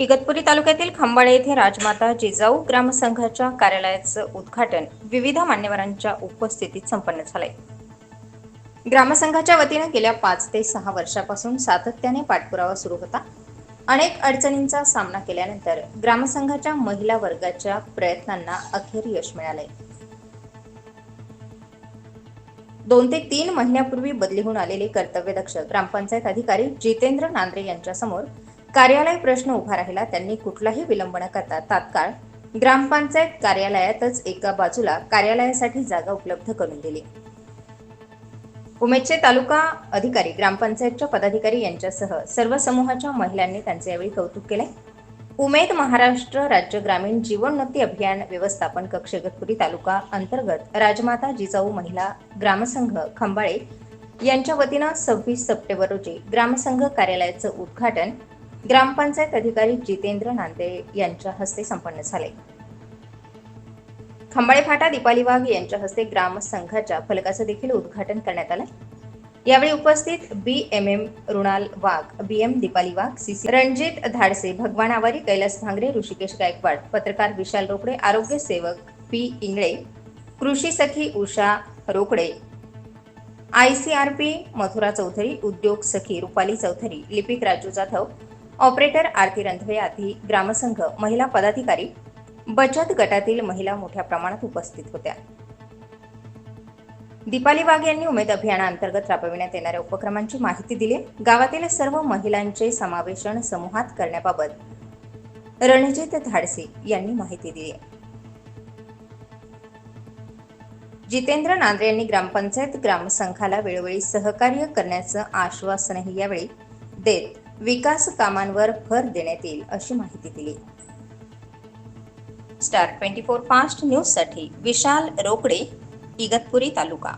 इगतपुरी तालुक्यातील खंबाळे येथे राजमाता जिजाऊ ग्रामसंघाच्या कार्यालयाचं उद्घाटन विविध मान्यवरांच्या उपस्थितीत संपन्न झालंय. ग्रामसंघाच्या वतीनं गेल्या पाच ते सहा वर्षापासून सातत्याने पाठपुरावा सुरू होता. अनेक अडचणींचा सामना केल्यानंतर ग्रामसंघाच्या महिला वर्गाच्या प्रयत्नांना अखेर यश मिळालंय. दोन ते तीन महिन्यापूर्वी बदली होऊन आलेले कर्तव्यदक्ष ग्रामपंचायत अधिकारी जितेंद्र नांद्रे यांच्यासमोर कार्यालय प्रश्न उभा राहिला त्यांनी कुठलाही विलंब न करता तात्काळ ग्रामपंचायत कार्यालयातच एका बाजूला कार्यालयासाठी जागा उपलब्ध करून दिली. उमेदचे तालुका अधिकारी ग्रामपंचायतच्या पदाधिकारी यांच्यासह सर्व समूहाच्या महिलांनी त्यांचे यावेळी कौतुक केले. उमेद महाराष्ट्र राज्य ग्रामीण जीवनोन्नती अभियान व्यवस्थापन कक्ष इगतपुरी तालुका अंतर्गत राजमाता जिजाऊ महिला ग्रामसंघ खंबाळे यांच्या वतीनं सव्वीस सप्टेंबर रोजी ग्रामसंघ कार्यालयाचं उद्घाटन ग्रामपंचायत अधिकारी जितेंद्र नांदे यांच्या हस्ते संपन्न झाले. खंबाळे फाटा दीपाली वाघ यांच्या हस्ते ग्रामसंघाच्या फलकाचं देखील उद्घाटन करण्यात आलं. यावेळी उपस्थित B M M Runal Wagh B M Deepali Wagh CC Ranjit Dhadse Bhagwan Awari Kailas Bhangare Rishikesh Gaikwad पत्रकार विशाल रोकडे आरोग्य सेवक पी इंगळे कृषी सखी Usha Rokade I C R P Mathura Chaudhari उद्योग सखी रुपाली चौधरी लिपिक राजू जाधव ऑपरेटर आरती रंधवे आधी ग्रामसंघ महिला पदाधिकारी बचत गटातील महिला मोठ्या प्रमाणात उपस्थित होत्या. दीपाली वाघ यांनी उमेद अभियानाअंतर्गत राबविण्यात येणाऱ्या उपक्रमांची माहिती दिली. गावातील सर्व महिलांचे समावेशन समूहात करण्याबाबत रणजित धाडसे यांनी माहिती दिली. जितेंद्र नांद्रे यांनी ग्रामपंचायत ग्रामसंघाला वेळोवेळी सहकार्य करण्याचं आश्वासनही यावेळी देत विकास कामांवर भर देण्यात येईल अशी माहिती दिली. स्टार ट्वेंटी फोर फास्ट न्यूजसाठी विशाल रोकडे इगतपुरी तालुका.